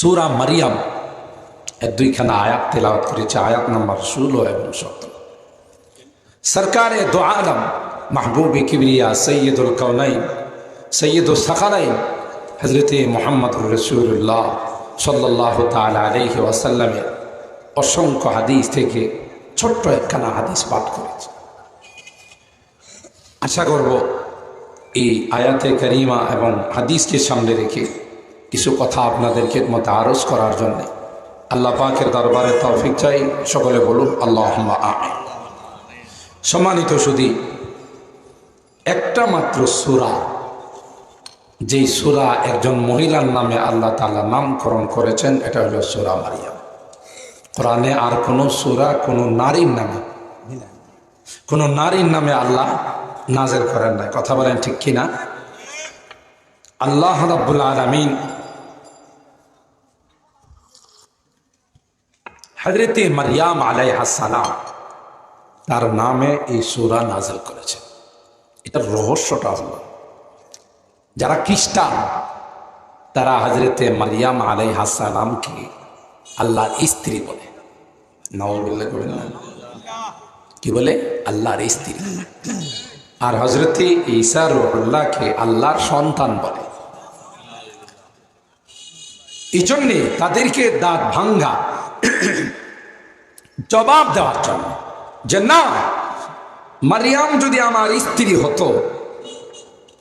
সুরা মারিয়াম এর দুইখানা আয়াত তেলাওয়াত করেছে, আয়াত নাম্বার ষোলো এবং সতেরো। সরকারে দো আলম মাহবুব কিবরিয়া সৈয়দুল কৌনাইন সৈয়দুল সখালাইন হজরত মোহাম্মদ রসুল্লাহ সাল্লাহ তাল আলহি ওয়াসাল্লামের অসংখ্য হাদিস থেকে ছোট্ট একখানা হাদিস পাঠ করেছে। আশা করব এই আয়াতে করিমা এবং হাদিসকে সামনে রেখে কিছু কথা আপনাদেরকে মতো আরজ করার জন্যে। আল্লাহ পাকের দরবারে তৌফিক চাই, সকলে বলুন আল্লাহ সম্মানিত শুধু একটা মাত্র সুরা, যেই সুরা একজন মহিলার নামে আল্লাহ তালা নামকরণ করেছেন, এটা হলো সুরা মারিয়াম। কোরআনে আর কোনো সুরা কোনো নারীর নামে, কোনো নারীর নামে আল্লাহ নাজের করেন নাই। কথা বলেন ঠিক কিনা? আল্লাহ রাব্বুল আলমিন হজরতে মারিয়াম আলাইহাসালাম তার নামে এই সুরা নাজেল করেছে। এটার রহস্যটা হলো, যারা খ্রিস্টান, তারা হজরতে মারিয়াম আলাইহাসালামকে আল্লাহর স্ত্রী বলে। কি বলে? আল্লাহর স্ত্রী। আর হজরতে ঈসা রহুল্লাহকে আল্লাহর সন্তান বলে। এই জন্যে তাদেরকে দাঁত ভাঙ্গা জবাব দেওয়ার জন্য যে না মারিয়াম যদি আমার স্ত্রী হতো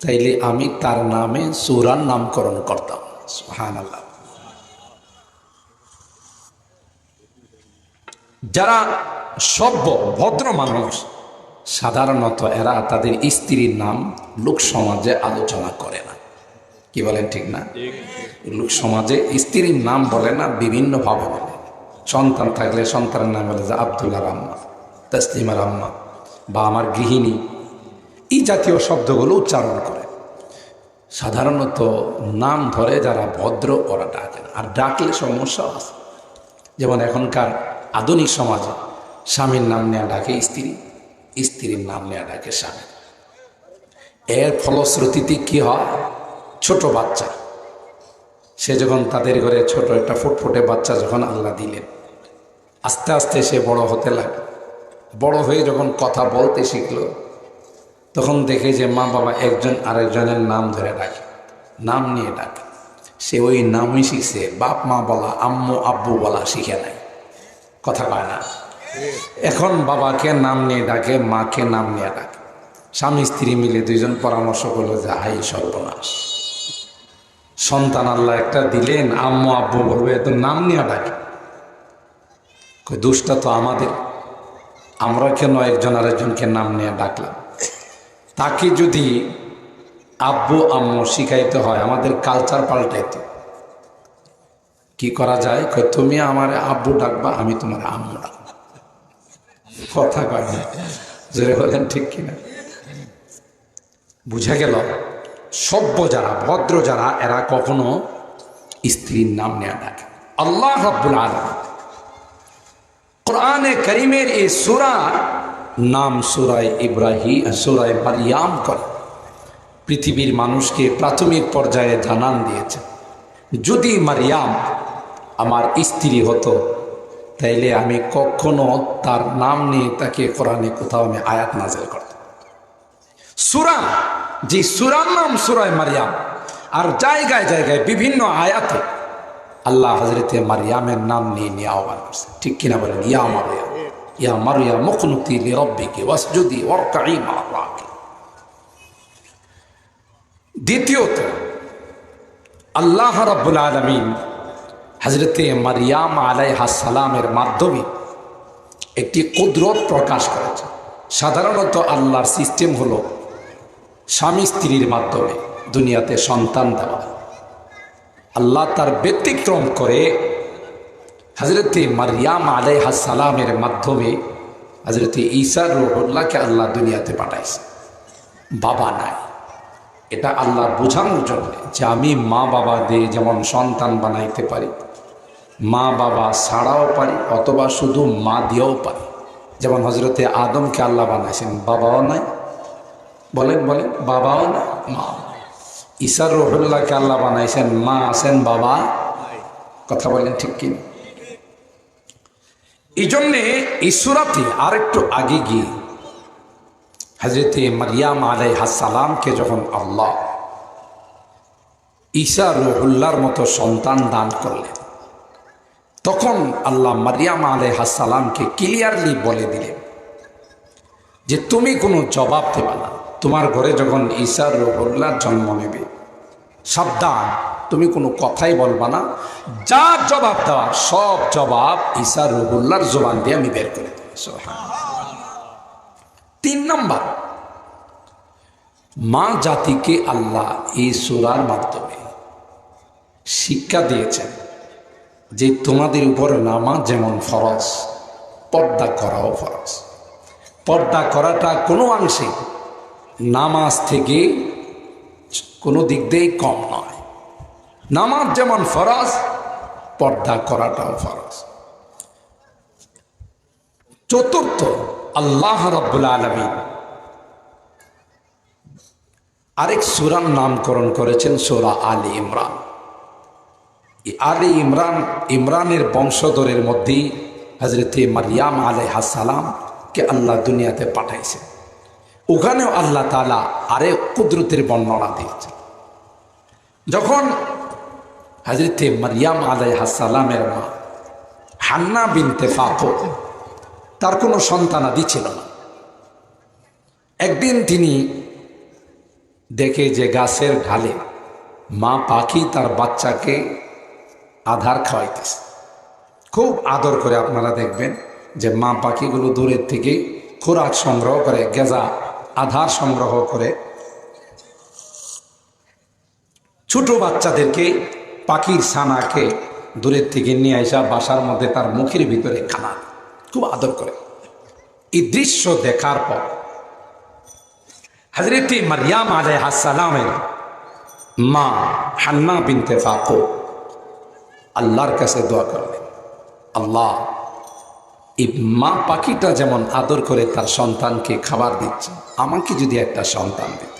তাইলে আমি তার নামে সুরার নামকরণ করতাম। সুহান আল্লাহ যারা সভ্য ভদ্র মানুষ সাধারণত এরা তাদের স্ত্রীর নাম লোক সমাজে আলোচনা করে না। কি বলেন ঠিক না? লোক সমাজে স্ত্রীর নাম বলে না বিভিন্নভাবে বলে সন্তান থাকলে সন্তানের নাম বলে যে আবদুল্লাহ রাম্মা, তসলিমা রাম্মা, বা আমার গৃহিণী। এই জাতীয় শব্দগুলো উচ্চারণ করে। সাধারণত নাম ধরে যারা ভদ্র, ওরা ডাকে আর ডাকলে সমস্যা আছে। যেমন এখনকার আধুনিক সমাজে স্বামীর নাম নেওয়া ডাকে স্ত্রী, স্ত্রীর নাম নেওয়া ডাকে স্বামী। এর ফলশ্রুতিতে কি হয়? ছোট বাচ্চা। সে যখন তাদের ঘরে ছোট একটা ফুটফুটে বাচ্চা যখন আল্লাহ দিলেন আস্তে আস্তে সে বড় হতে লাগে বড় হয়ে যখন কথা বলতে শিখলো, তখন দেখে যে মা বাবা একজন আরেকজনের নাম ধরে ডাকে, নাম নিয়ে ডাকে। সে ওই নামই শিখছে, বাপ মা বলা, আম্মু আব্বু বলা শিখে নাই। কথা কয় না। এখন বাবাকে নাম নিয়ে ডাকে, মাকে নাম নিয়ে ডাকে। স্বামী, স্ত্রী মিলে দুইজন পরামর্শ করল যে, হাই সর্বনাশ। সন্তান আল্লাহ একটা দিলেন, আম্মু আব্বু বলবে এত নাম নিয়ে ডাকে। দুষ্টা তো আমাদের। আমরা কেন একজন আরেকজনকে নাম নিয়ে ডাকলাম? তাকে যদি আব্বু, আম্মু শিখাইতে হয়, আমাদের কালচার পাল্টাইতে। কি করা যায়? তুমি আমার আব্বু ডাকবা, আমি তোমার আম্মু ডাকবো। কথা কয় জোরে বলেন, ঠিক কিনা বুঝা গেল, সভ্য যারা, ভদ্র যারা, এরা কখনো স্ত্রীর নাম নেয়া ডাকে আল্লাহ রব্বুল আলম কোরআনে করিমের এই সুরা নাম সুরায় ইব্রাহিম সুরায় মারিয়াম করে। পৃথিবীর মানুষকে প্রাথমিক পর্যায়ে জানান দিয়েছে, যদি মারিয়াম আমার স্ত্রী হতো, তাইলে আমি কখনো তার নাম নিয়ে তাকে কোরআনে কোথাও আমি আয়াত নাজেল করতাম। সুরা, যে সুরার নাম সুরায় মারিয়াম আর জায়গায় জায়গায় বিভিন্ন আয়াতে আল্লাহ হজরতে মারিয়ামের নাম নিয়ে নিয়ে আহ্বান করছে। ঠিক কিনা বলেন? ইয়া মারিয়া ইয়া মারিয়া মুখনুতি লিরব্বিকে ওয়াসজুদি ওয়ারকাই মা রাকি দ্বিতীয়ত, আল্লাহ রাব্বুল আলামিন হজরতে মারিয়াম আলাইহা সালামের মাধ্যমে একটি কুদরত প্রকাশ করেছে। সাধারণত আল্লাহর সিস্টেম হলো স্বামী স্ত্রীর মাধ্যমে দুনিয়াতে সন্তান দেওয়া। আল্লাহ তার ব্যতিক্রম করে হজরতে মারিয়াম আলাইহা সালামের মাধ্যমে হজরতে ঈসার রহুল্লাহকে আল্লাহ দুনিয়াতে পাঠাইছে। বাবা নাই। এটা আল্লাহ বোঝানোর জন্য যে আমি মা বাবা দিয়ে যেমন সন্তান বানাইতে পারি, মা বাবা ছাড়াও পারি, অথবা শুধু মা দিয়েও পারি। যেমন হজরতে আদমকে আল্লাহ বানাইছেন, বাবাও নাই। বলেন বলেন, বাবাও না মা ঈসার রহুল্লাহকে আল্লাহ বানাইছেন, মা আছেন, বাবা। কথা বলেন ঠিক কিনা এই জন্যে সুরাতে আর একটু আগে গিয়ে হজরতে মারিয়াম আলাই হাসালামকে যখন আল্লাহ ঈশা রহুল্লার মতো সন্তান দান করলেন, তখন আল্লাহ মারিয়াম আলাই হাসালামকে ক্লিয়ারলি বলে দিলেন যে তুমি কোনো জবাব দেবে না। তোমার ঘরে যখন ঈশার রহুল্লার জন্ম নেবে, সাবধান, তুমি কোনো কথাই বলবা না। যা জবাব দেওয়ার, সব জবাব ঈশার রহুল্লার জবান দিয়ে আমি বের করে তিন নম্বর, মা জাতিকে আল্লাহ এই সুরার মাধ্যমে শিক্ষা দিয়েছেন যে তোমাদের উপর নামা যেমন ফরজ, পর্দা করাও ফরজ। পর্দা করাটা কোনো অংশে নামাজ থেকে কোনো দিক দিয়েই কম নয়। নামাজ যেমন ফরজ, পর্দা করাটাও ফরজ। চতুর্থ, আল্লাহ রব্বুল আলমী আরেক সুরার নামকরণ করেছেন সোরা আলী ইমরান। আলী ইমরান, ইমরানের বংশধরের মধ্যেই হজরতে মারিয়াম আলাই হাসালামকে আল্লাহ দুনিয়াতে পাঠাইছেন। ওখানেও আল্লাহ তালা আরেক কুদরতের বর্ণনা দিয়েছেন। যখন হজরতে মারিয়াম আলাই হাসালামের মা হান্না বিনতে ফাকো তার কোনো সন্তানাদি ছিল না। একদিন তিনি দেখে যে গাছের ঢালে মা পাখি তার বাচ্চাকে আধার খাওয়াইতেছে। খুব আদর করে আপনারা দেখবেন যে মা পাখিগুলো দূরের থেকে খোরাক সংগ্রহ করে, গেজা আধার সংগ্রহ করে। ছোট বাচ্চাদেরকে, পাখির ছানাকে দূরের থেকে নিয়ে আসা বাসার মধ্যে তার মুখের ভিতরে খানা খুব আদর করে। এই দৃশ্য দেখার পর হজরত মারিয়াম আলাইহাসালামের মা হান্না বিনতে ফাকো আল্লাহর কাছে দোয়া করলেন, আল্লাহ, এই মা পাখিটা যেমন আদর করে তার সন্তানকে খাবার দিচ্ছে আমাকে যদি একটা সন্তান দিত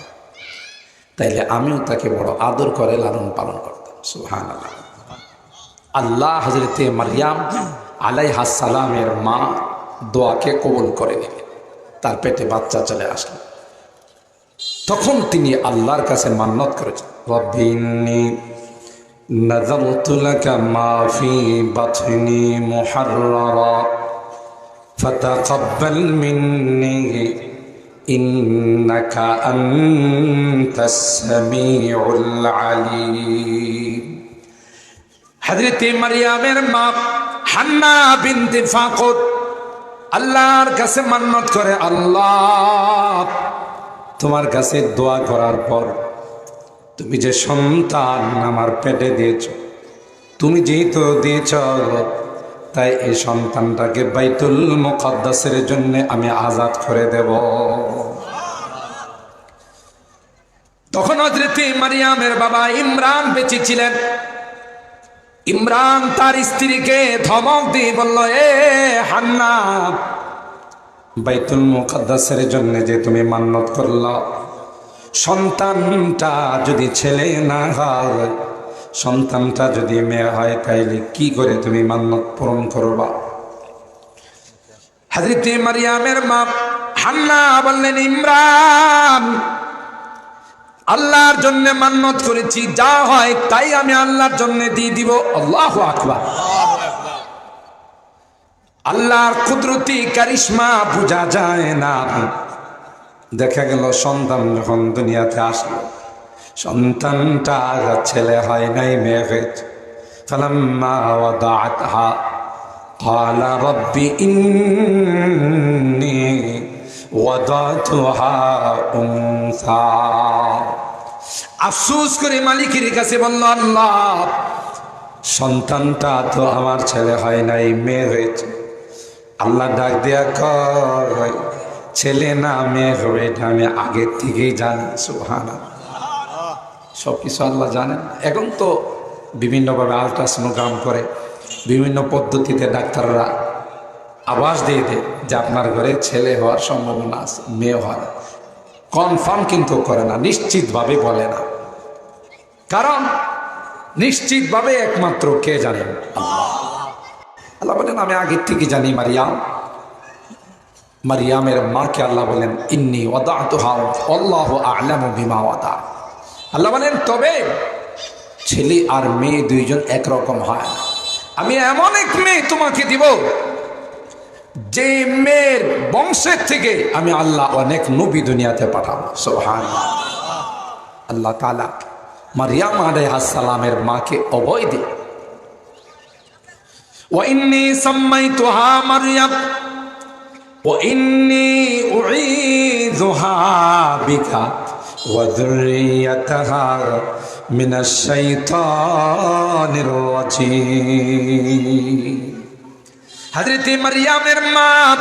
তাইলে আমিও তাকে বড় আদর করে লালন পালন করতাম সুহান আল্লাহ আল্লাহ হজরতে মারিয়াম আলাই হাসালামের মা দোয়াকে কবুল করে নিলেন তার পেটে বাচ্চা চলে আসলো তখন তিনি আল্লাহর কাছে মান্নত করেছেন রব্বিন্নি نذرت لك ما في بطني محررا فتقبل مني إنك أنت السميع العليم حضرت মারিয়ামের মা হান্না বিনতে ফাকর আল্লাহর কাছে মান্নত করে আল্লাহ তোমার কাছে দোয়া করার পর তুমি যে সন্তান আমার পেটে দিয়েছ তুমি যেহেতু দিয়েছ তাই এই সন্তানটাকে বাইতুল মুকদ্দাসের জন্য আমি আজাদ করে দেব তখন হজরতে মারিয়ামের বাবা ইমরান বেঁচে ছিলেন। ইমরান তার স্ত্রীকে ধমক দিয়ে বলল, এ হান্না, বাইতুল মুকদ্দাসের জন্য যে তুমি মান্নত করল, সন্তানটা যদি ছেলে না হয়, সন্তানটা যদি মেয়ে হয়, তাইলে কি করে তুমি মান্নত পূরণ করবা? হাজরিতে মারিয়ামের মা হান্না বললেন, ইমরান আল্লাহর জন্য মান্নত করেছি যা হয় তাই আমি আল্লাহর জন্য দিয়ে দিব আল্লাহ আকবার আল্লাহর কুদরতি কারিশমা বোঝা যায় না দেখা গেল সন্তান যখন দুনিয়াতে আসলো সন্তানটা ছেলে হয় নাই মেয়ে হয়েছে فلما وضعتها قال رب إني وضعتها أنثى আফসোস করে মালিকের কাছে বলল, আল্লাহ, সন্তানটা তো আমার ছেলে হয় নাই, মেয়ে হয়েছে। আল্লাহ ডাক দেয়া কয়, ছেলে না মেয়ে হবে এটা আমি আগের থেকেই জানি সুহানা সব কিছু আল্লাহ জানেন এখন তো বিভিন্নভাবে আলট্রাসোনোগ্রাম করে, বিভিন্ন পদ্ধতিতে ডাক্তাররা আবাস দিয়ে দেয় যে আপনার ঘরে ছেলে হওয়ার সম্ভাবনা আছে, মেয়ে হওয়ার। কনফার্ম কিন্তু করে না, নিশ্চিতভাবে বলে না। কারণ নিশ্চিতভাবে একমাত্র কে জানেন আল্লাহ বলেন, আমি আগের থেকে জানি মারিয়াম। মারিয়ামের মাকে আল্লাহ বলেন, ইন্নি ওদা আল্লাহ বলেন, তবে ছেলে আর মেয়ে দুইজন একরকম হয়। আমি এমন এক মেয়ে তোমাকে দিব যে মেয়ের বংশের থেকে আমি আল্লাহ অনেক নবী দুনিয়াতে পাঠাবো সোহান আল্লাহ তালা মারিয়াম আলাইহাসালামের মাকে অভয় দিল وإني سميتها مريم وإني أعيذها بك وذريتها من الشيطان الرجيم হাজরতে মারিয়ামের মা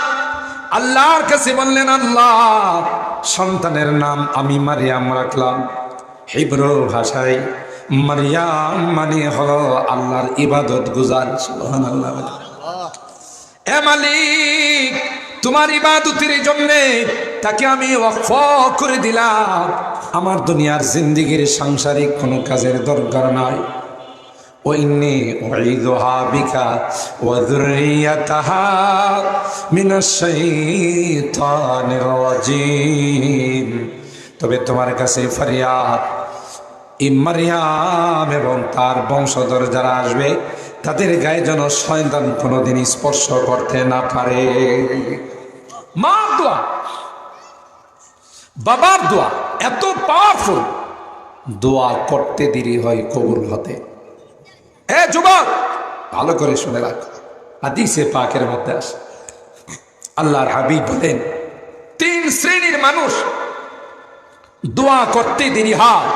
আল্লাহর কাছে বললেন, আল্লাহ, সন্তানের নাম আমি মারিয়াম রাখলাম। হিব্রু ভাষায় মারিয়াম মানে হলো আল্লাহর ইবাদত গুজার। সুবহানাল্লাহ। বলে। এ মালিক, তোমার ইবাদতের জন্য তাকে আমি ওয়াকফ করে দিলাম। আমার দুনিয়ার জিন্দিগির সাংসারিক কোনো কাজের দরকার নাই। وإني أعيذها بك وذريتها من الشيطان الرجيم তবে তোমার কাছে ফরিয়াদ ইমারিয়াম এবং তার বংশধর যারা আসবে তাদের গায়ে যেন শয়তান কোনোদিন স্পর্শ করতে না পারে মা দোয়া বাবার দোয়া এত পাওয়ারফুল দোয়া করতে দেরি হয় কবুল হতে এ যুবক, ভালো করে শুনে রাখ। হাদিসে পাকের মধ্যে আসে আল্লাহর হাবিব বলেন, তিন শ্রেণির মানুষ দোয়া করতে দেরি হয়।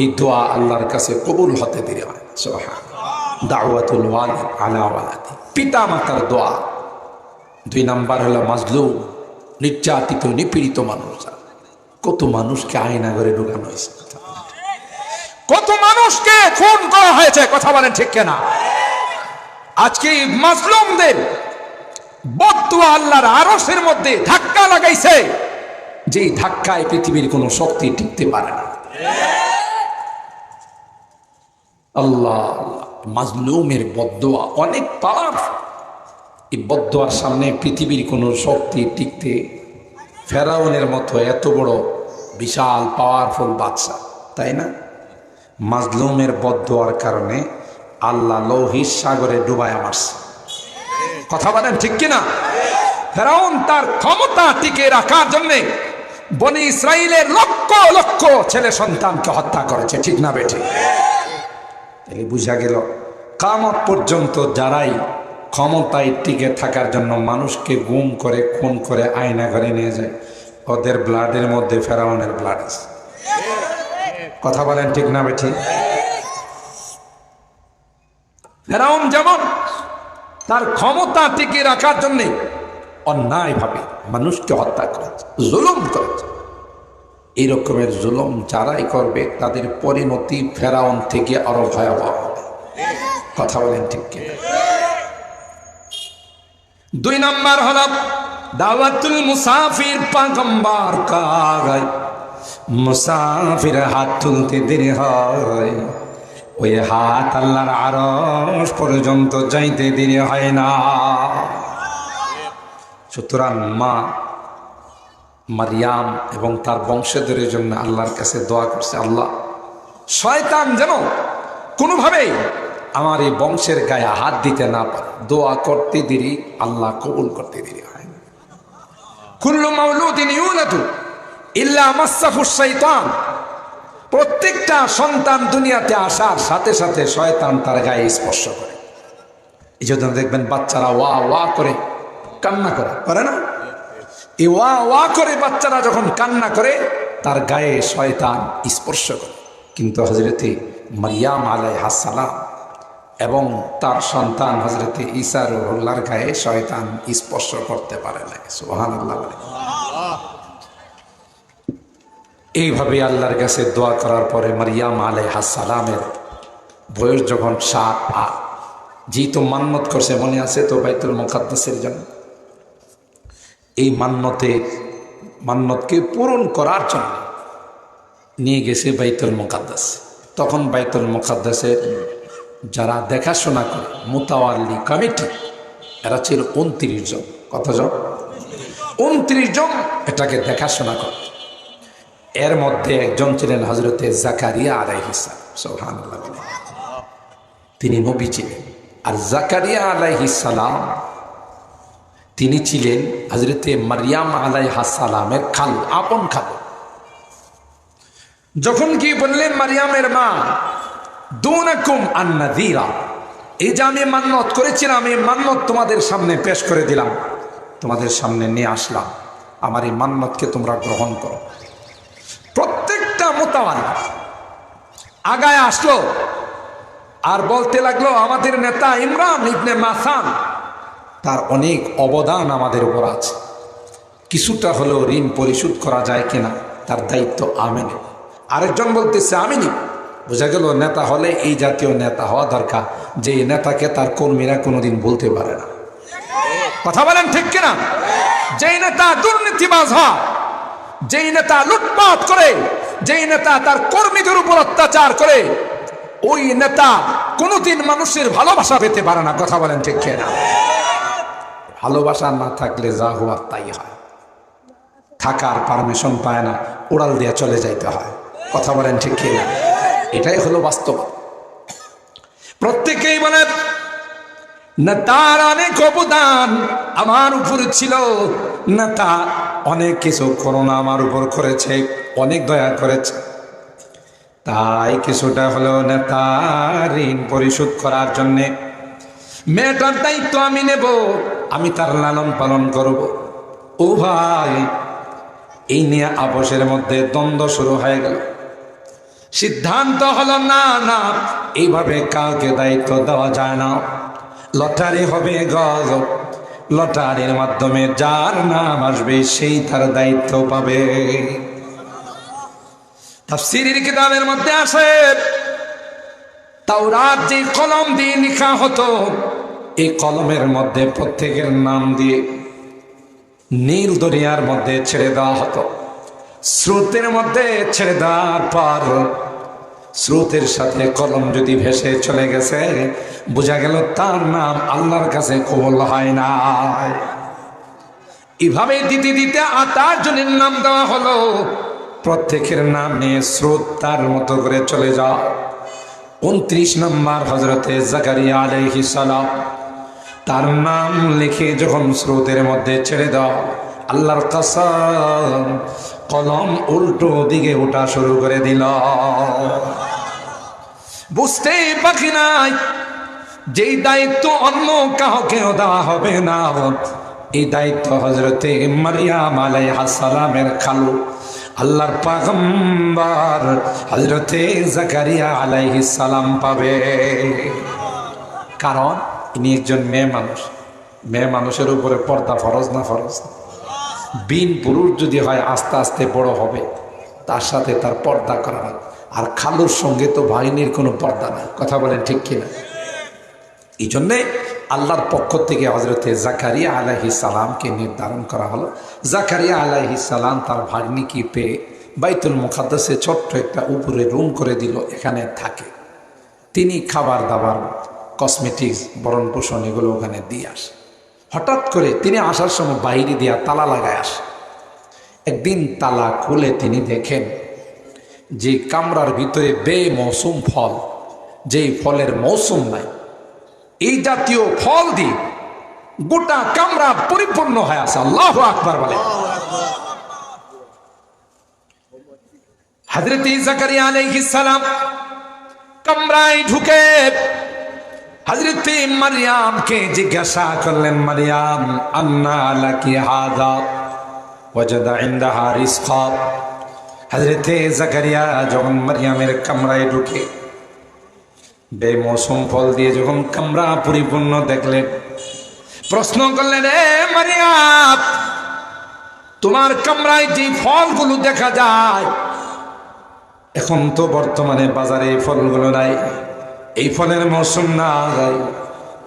এই দোয়া আল্লাহর কাছে কবুল হতে দেরি হয় দাওয়াতুল ওয়ালিদ আলা ওয়ালাদি। পিতা মাতার দোয়া। দুই নাম্বার হলো মাজলুম, নির্যাতিত, নিপীড়িত মানুষ কত মানুষকে আয়না ঘরে ঢুকানো হয়েছে। কত মানুষকে খুন করা হয়েছে, কথা বলেন ঠিক কেনা? আজকে মাসলুমদের বদুয়া আল্লাহর আরসের মধ্যে ধাক্কা লাগাইছে, যে ধাক্কায় পৃথিবীর কোনো শক্তি টিকতে পারে না। আল্লাহ মাজলুমের বদুয়া, অনেক পাওয়ার এই বদুয়ার সামনে পৃথিবীর কোনো শক্তি টিকতে ফেরাউনের মতো এত বড় বিশাল পাওয়ারফুল বাদশা তাই না? মাজলুমের বদুয়ার কারণে আল্লাহ লৌহির সাগরে ডুবায় মারছে। কথা বলেন ঠিক কিনা? ফেরাউন তার ক্ষমতা টিকে রাখার জন্য বনি ইসরায়েলের লক্ষ লক্ষ ছেলে সন্তানকে হত্যা করেছে, ঠিক না বেঠে? তাহলে বুঝা গেল, কামত পর্যন্ত যারাই ক্ষমতায় টিকে থাকার জন্য মানুষকে গুম করে, খুন করে, আয়না ঘরে নিয়ে যায়, ওদের ব্লাডের মধ্যে ফেরাউনের ব্লাড আছে। কথা বলেন ঠিক না, বেঠি। ফেরাউন যেমন তার ক্ষমতা টিকে রাখার জন্যে অন্যায়ভাবে মানুষকে হত্যা করেছে, জুলুম করেছে এই রকমের জুলুম যারাই করবে তাদের পরিণতি ফেরাউন থেকে আরও ভয়াবহ হবে। কথা বলেন ঠিক কিনা? দুই নাম্বার হল দাওয়াতুল মুসাফির পাগম্বার কাগায় মুসাফির হাত তুলতে দেরি হয়। ওই হাত আল্লাহর আরস পর্যন্ত যাইতে দেরি হয় না। সুতরাং মা মারিয়াম এবং তার বংশধরের জন্য আল্লাহর কাছে দোয়া করছে, আল্লাহ, শয়তান যেন কোনোভাবেই আমার এই বংশের গায়ে হাত দিতে না পারে। দোয়া করতে দেরি, আল্লাহ কবুল করতে দেরি হয় না। কুল্লু মাউলুদিন ইউলাতু ইল্লা প্রত্যেকটা সন্তান দুনিয়াতে আসার সাথে সাথে শয়তান তার গায়ে স্পর্শ করে। এই জন্য দেখবেন বাচ্চারা ওয়া ওয়া করে, কান্না করে। করে না? এই ওয়া ওয়া করে বাচ্চারা যখন কান্না করে, তার গায়ে শয়তান স্পর্শ করে। কিন্তু হজরতে মারিয়াম আলাই হাসালাম এবং তার সন্তান হজরতে উল্লার গায়ে শয়তান স্পর্শ করতে পারে না সোহান আল্লাহ এইভাবে আল্লাহর কাছে দোয়া করার পরে মারিয়াম আলাই হাসালামের বয়স যখন সাত, আট। যেহেতু মান্নত করছে, মনে আছে তো বাইতুল মুখাদ্দাসের জন্য? এই মান্যতে মান্যতকে পূরণ করার জন্য নিয়ে গেছে বাইতুল মুকাদ্দাস। তখন বাইতুল মুখাদ্দাসের যারা দেখাশোনা করে, মোতাওয়াল্লি কমিটি, এরা ছিল উনত্রিশ জন। কতজন? উনত্রিশ জন এটাকে দেখাশোনা করে এর মধ্যে একজন ছিলেন হজরতে জাকারিয়া আলাইহিসা সোহান তিনি নবী ছিলেন। আর জাকারিয়া আলাইহিসালাম তিনি ছিলেন হজরতে মারিয়াম আলাইহাসালামের খাল, আপন খাল। যখন কি বললেন, মারিয়ামের মা, দুনাকুম আন্নাদিরা এই যে আমি মান্নত করেছিলাম, এই মান্নত তোমাদের সামনে পেশ করে দিলাম, তোমাদের সামনে নিয়ে আসলাম, আমার এই মান্নতকে তোমরা গ্রহণ করো। মোতাবান আগায় আসলো আর বলতে লাগল, আমাদের নেতা ইমরান ইবনে মাসান, তার অনেক অবদান আমাদের উপর আছে। কিছুটা হলেও ঋণ পরিশোধ করা যায় কিনা, তার দায়িত্ব আমি আরেকজন বলতেছে আমি বোঝা গেল, নেতা হলে এই জাতীয় নেতা হওয়া দরকার, যে নেতাকে তার কর্মীরা কোনোদিন বলতে পারে না। কথা বলেন ঠিক কিনা? যেই নেতা দুর্নীতিবাজ হয়, যেই নেতা লুটপাট করে যেই নেতা তার কর্মীদের উপর অত্যাচার করে, ওই নেতা কোনোদিন মানুষের ভালোবাসা পেতে পারে না। কথা বলেন ঠিক না ভালোবাসা না থাকলে যা হওয়ার তাই হয়। থাকার পারমিশন পায় না, উড়াল দিয়ে চলে যাইতে হয়। কথা বলেন ঠিক কিনা? এটাই হলো বাস্তব প্রত্যেকেই বলেন নেতার অনেক অবদান আমার উপর ছিল। নেতা অনেক কিছু করোনা আমার উপর করেছে, অনেক দয়া করেছে। তাই কিছুটা হলো নেতা ঋণ পরিশোধ করার জন্যে। মেয়েটার দায়িত্ব আমি নেব, আমি তার লালন পালন করব। ও ভাই, এই নিয়ে আপসের মধ্যে দ্বন্দ্ব শুরু হয়ে গেল। সিদ্ধান্ত হলো, না না, এইভাবে কাউকে দায়িত্ব দেওয়া যায় না। লটারি হবে গজ লটারির মাধ্যমে যার নাম আসবে, সেই তার দায়িত্ব পাবে। তাফসীরের কিতাবের মধ্যে আসে তাওরাত যে কলম দিয়ে লেখা হতো, এই কলমের মধ্যে প্রত্যেকের নাম দিয়ে নীল দরিয়ার মধ্যে ছেড়ে দেওয়া হতো। স্রোতের মধ্যে ছেড়ে দেওয়ার পর স্রোতের সাথে কলম যদি ভেসে চলে গেছে, বোঝা গেল তার নাম আল্লাহর কাছে কবল হয় না এভাবে দিতে দিতে আর তার জনের নাম দেওয়া হলো। প্রত্যেকের নাম স্রোত তার মতো করে চলে যাও উনত্রিশ নম্বর হজরতে জাকারিয়া আলাইহি সালাম তার নাম লিখে যখন স্রোতের মধ্যে ছেড়ে দাও আল্লাহর কসম কলম উল্টো দিকে ওঠা শুরু করে দিল। বুঝতেই পাখি নাই। যেই দায়িত্ব অন্য কাউকেও দেওয়া হবে না। এই দায়িত্ব হজরতে মারিয়াম আলাইহাসালামের খালু। আল্লাহর পাগম্বার হজরতে জাকারিয়া আলাইহিস সালাম পাবে। কারণ ইনি একজন মেয়ে মানুষ। মেয়ে মানুষের উপরে পর্দা ফরজ না ফরজ? বিন পুরুষ যদি হয় আস্তে আস্তে বড় হবে, তার সাথে তার পর্দা করা হয় আর খালুর সঙ্গে তো বাহিনীর কোনো পর্দা নাই কথা বলেন ঠিক কিনা? এই জন্যে আল্লাহর পক্ষ থেকে হজরতে জাকারিয়া আলাহি সালামকে নির্ধারণ করা হলো। জাকারিয়া আলাহি সালাম তার ভাগ্নিকে পেয়ে বাইতুল মুখাদ্দাসে ছোট্ট একটা উপরে রুম করে দিল, এখানে থাকে। তিনি খাবার দাবার কসমেটিক্স বরণ পোষণ এগুলো ওখানে দিয়ে আসে। হঠাৎ করে তিনি আসার সময় বাইরে দিয়া তালা লাগায় আসে। একদিন তালা খুলে তিনি দেখেন যে কামরার ভিতরে বে মৌসুম ফল, যেই ফলের মৌসুম নাই, এই জাতীয় ফল দিয়ে গোটা কামরা পরিপূর্ণ হয়ে আছে। আল্লাহ আকবার বলে। হজরত জাকারিয়া আলাইহিস সালাম ঢুকে হজরত মারিয়ামকে জিজ্ঞাসা করলেন, মারিয়াম, আন্না লাকি হাদা ওয়াজাদা ইনদাহা রিজকা? হজরত জাকারিয়া যখন মারিয়ামের কামরায় ঢুকে, বেমৌসুম ফল দিয়ে যখন কামরা পরিপূর্ণ দেখলেন, প্রশ্ন করলেন রে মারিয়াম, তোমার কামরায় যে ফলগুলো দেখা যায়, এখন তো বর্তমানে বাজারে এই ফলগুলো নাই, এই ফলের মৌসুম না যায়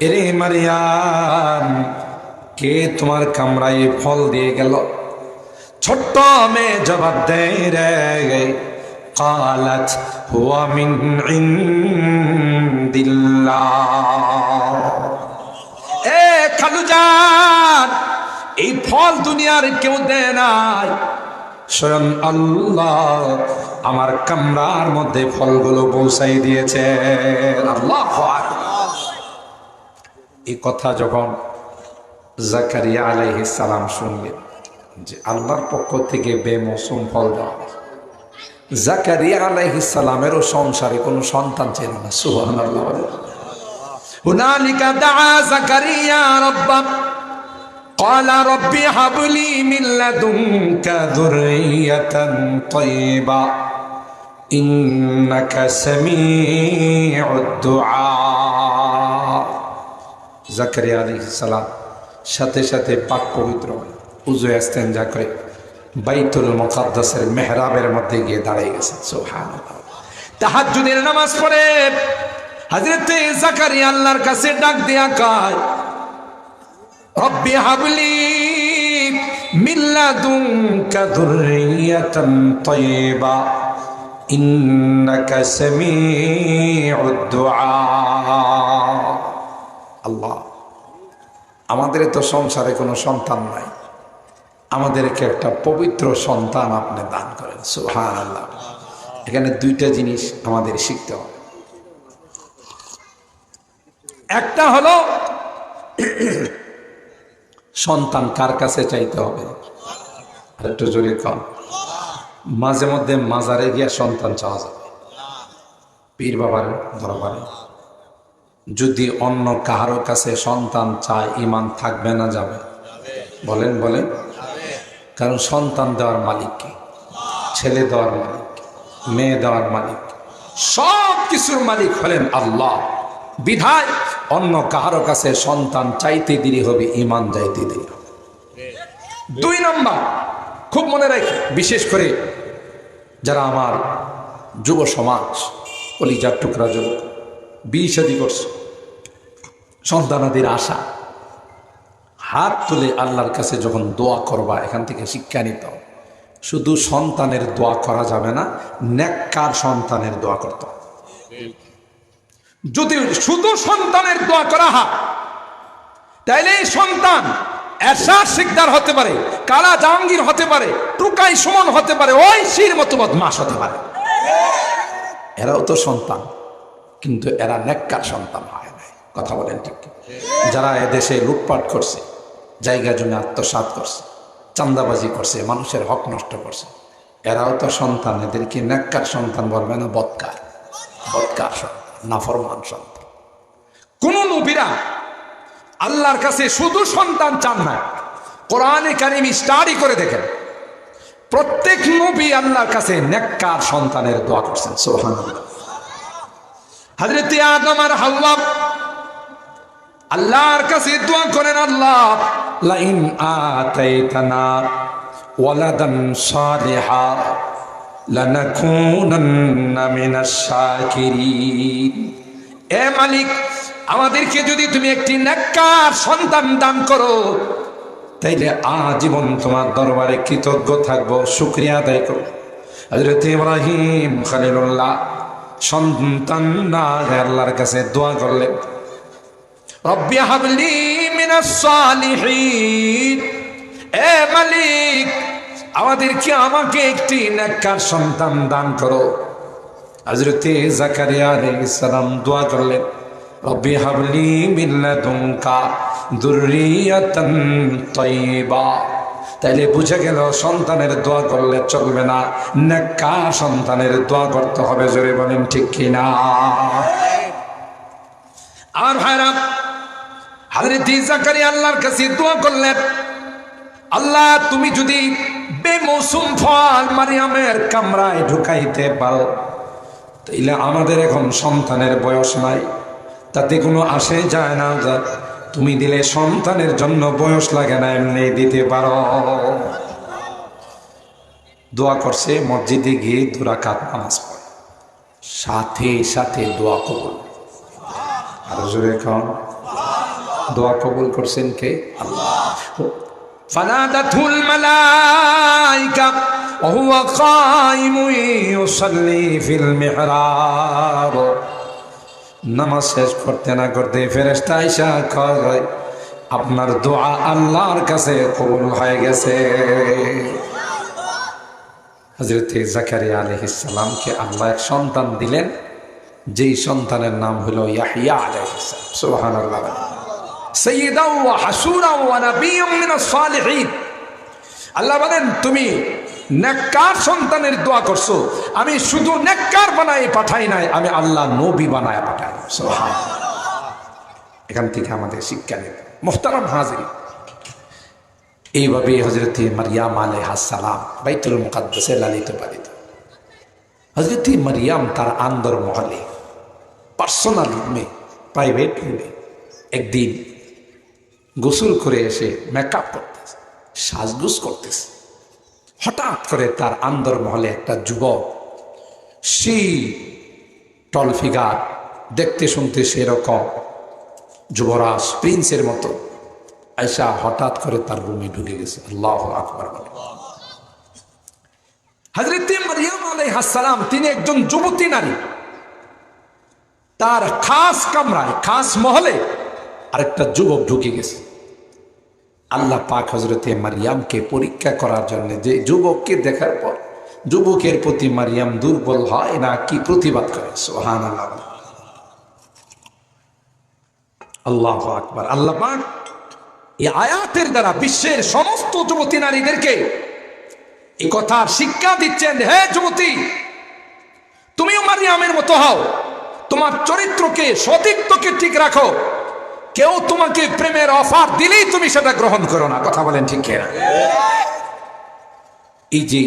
এরে মারিয়াম, কে তোমার কামরায় ফল দিয়ে গেল? ছোট্ট মেয়ে জবাব দেয় রে قالت هو من عند الله এ খালুজান এই ফল দুনিয়ার কেউ দেয় নাই স্বয়ং আল্লাহ আমার কামরার মধ্যে ফলগুলো পৌঁছাই দিয়েছে আল্লাহ এই কথা যখন জাকারিয়া আলাইহিস সালাম শুনলেন যে আল্লাহর পক্ষ থেকে বেমৌসুম ফল দেওয়া হয়। জাকারিয়া আলাইহিস সালামেরও সংসারে কোনো সন্তান ছিল না সুবহানাল্লাহ হুনালিকা দাআ জাকারিয়া রাব্বাহ قال رب هب لي من لدنك ذرية طيبة إنك سميع الدعاء জাকারিয়া আলাইহিস সালাম সাথে সাথে পাক পবিত্র হয়ে উজু ইস্তেঞ্জা করে বাইতুল মুকাদ্দাসের মেহরাবের মধ্যে গিয়ে দাঁড়িয়ে গেছে সুবহানাল্লাহ। তাহাজ্জুদের নামাজ পড়ে, হযরতে জাকারিয়া আল্লাহর কাছে ডাক দিয়া কয়, রব্বি হাবলি মিন লাদুনকা যুররিয়াতান তাইয়্যিবা ইন্নাকা সামিউদ দুআ। আল্লাহ, আমাদের তো সংসারে কোনো সন্তান নাই। আমাদেরকে একটা পবিত্র সন্তান আপনি দান করেন সুহান আল্লাহ এখানে দুইটা জিনিস আমাদের শিখতে হবে। একটা হলো সন্তান কার কাছে চাইতে হবে? একটু জোরে কম মাঝে মধ্যে মাজারে গিয়া সন্তান চাওয়া যাবে। পীর বাবার দরবারে। যদি অন্য কাহারো কাছে সন্তান চায় ইমান থাকবে না যাবে? বলেন বলেন। কারণ সন্তান দেওয়ার মালিককে ছেলে দেওয়ার মালিক মেয়ে দেওয়ার মালিক সব কিছুর মালিক হলেন আল্লাহ। বিধায় অন্য কাহারো কাছে সন্তান চাইতে দেরি হবে ইমান যাইতে দেরি হবে। দুই নম্বর, খুব মনে রাখি, বিশেষ করে যারা আমার যুব সমাজ, কলিজার টুকরা যুবক বিশাদি করছে, সন্তানাদের আশা। হাত তুলে আল্লাহর কাছে যখন দোয়া করবা, এখান থেকে শিক্ষা নিত শুধু সন্তানের দোয়া করা যাবে না, নেককার সন্তানের দোয়া করতে। যদি শুধু সন্তানের দোয়া করা হয়, তাইলে এই সন্তান এরশাদ শিকদার হতে পারে, কালা জাহাঙ্গীর হতে পারে, টুকাই সুমন হতে পারে, ওই শির মতো বদমাস হতে পারে। এরাও তো সন্তান, কিন্তু এরা নেককার সন্তান হয় নাই। কথা বলেন ঠিক যারা এদেশে লুটপাট করছে জায়গা জমি আত্মসাৎ করছে চান্দাবাজি করছে, মানুষের হক নষ্ট করছে। এরাও তো সন্তান, এদেরকে নেককার সন্তান বলবে না, বৎকার। বৎকার নাফরমান সন্তান। কোন নবীরা আল্লাহর কাছে শুধু সন্তান চান না, কোরআনে কারিম স্টাডি করে দেখেন। প্রত্যেক নবী আল্লাহর কাছে নেককার সন্তানের দোয়া করছেন সোহান হজরত আদম আর হাওয়া আল্লাহর কাছে দোয়া করেন, আল্লাহ, লাইন আতাইতানা ওয়ালাদান সালিহা লানাকুনান্না মিনাশ শাকিরিন। এ মালিক, আমাদেরকে যদি তুমি একটি নেককার সন্তান দান করো, তাইলে আজীবন তোমার দরবারে কৃতজ্ঞ থাকব, শুক্রিয়া আদায় করো হজরত ইব্রাহিম খালিলুল্লাহ সন্তান না, আল্লাহর কাছে দোয়া করলেন। রব্বি হাবলি মিনাস সালিহিন। এ মালিক, আমাদেরকে আমাকে একটি নেককার সন্তান দান করো। হজরতে জাকারিয়া আলাইহিস সালাম দোয়া করলেন, রব্বি হাবলি মিন লাদুনকা যুররিয়াতান তাইয়্যিবা তাইলে বুঝে গেল সন্তানের দোয়া করলে চলবে না নেকা সন্তানের দোয়া করতে হবে, জোরে বলেন ঠিক কিনা? আর ভাইরা হাজরত জাকারিয়া আল্লাহর কাছে দোয়া করলেন, আল্লাহ, তুমি যদি বেমৌসুম ফল মারিয়ামের কামরায় ঢুকাইতে পারো, তাইলে আমাদের এখন সন্তানের বয়স নাই। তাতে কোনো আসে যায় না তুমি দিলে সন্তানের জন্য বয়স লাগে না, এমনি দিতে পারো। দোয়া করছে, মসজিদে গিয়ে দুরাকাত নামাজ পড়ে। সাথে সাথে দোয়া কবুল। আরও জোরে কন। দোয়া কবুল করছেন কে আল্লাহ ফানাদাতুল মালাইকা وهو قائم يصلي في المحراب নামাজ শেষ করতে না করতে ফেরেস্তা আইসা কয় আপনার দোয়া আল্লাহর কাছে কবুল হয়ে গেছে হজরত জাকারিয়া আলহিসামকে আল্লাহ এক সন্তান দিলেন যেই সন্তানের নাম হলো ইয়াহিয়া আলহিসাম সোহান আল্লাহ আল্লাহ বলেন, তুমি সন্তানের দোয়া করছ। আমি শুধু নেককার বানাই পাঠাই নাই, আমি আল্লাহ নবী বানায় পাঠাই এখান থেকে আমাদের শিক্ষা নেব মোহতারাম হাজির এইভাবে হজরত মারিয়াম আলাইহাসালাম বাইতুল মুকাদ্দাসে লালিত পালিত। হজরত মারিয়াম তার আন্দর মহলে পার্সোনাল রুমে, প্রাইভেট রুমে একদিন গোসল করে এসে মেকআপ করতেছে, সাজগুজ করতেছে। হঠাৎ করে তার আন্দর মহলে একটা যুবক, সেই টল ফিগার দেখতে শুনতে সেরকম, যুবরাজ প্রিন্সের মতো। আয়সা হঠাৎ করে তার রুমে ঢুকে গেছে। আল্লাহ আকবর হজরত তিনি একজন যুবতী নারী। তার খাস কামরায়, খাস মহলে আরেকটা যুবক ঢুকে গেছে। আল্লাহ পাক হজরতে মারিয়ামকে পরীক্ষা করার জন্য যে যুবককে দেখার পর যুবকের প্রতি মারিয়াম দুর্বল হয় না, কি প্রতিবাদ করে? সোহান আল্লাহ আল্লাহ আকবার। আল্লাহ পাক এই আয়াতের দ্বারা বিশ্বের সমস্ত যুবতী নারীদেরকে এই কথার শিক্ষা দিচ্ছেন, হে যুবতী, তুমিও মারিয়ামের মতো হও। তোমার চরিত্রকে, সতীত্বকে ঠিক রাখো। কেউ তোমাকে প্রেমের অফার দিলেই তুমি সেটা গ্রহণ করো না। কথা বলেন ঠিক এই যে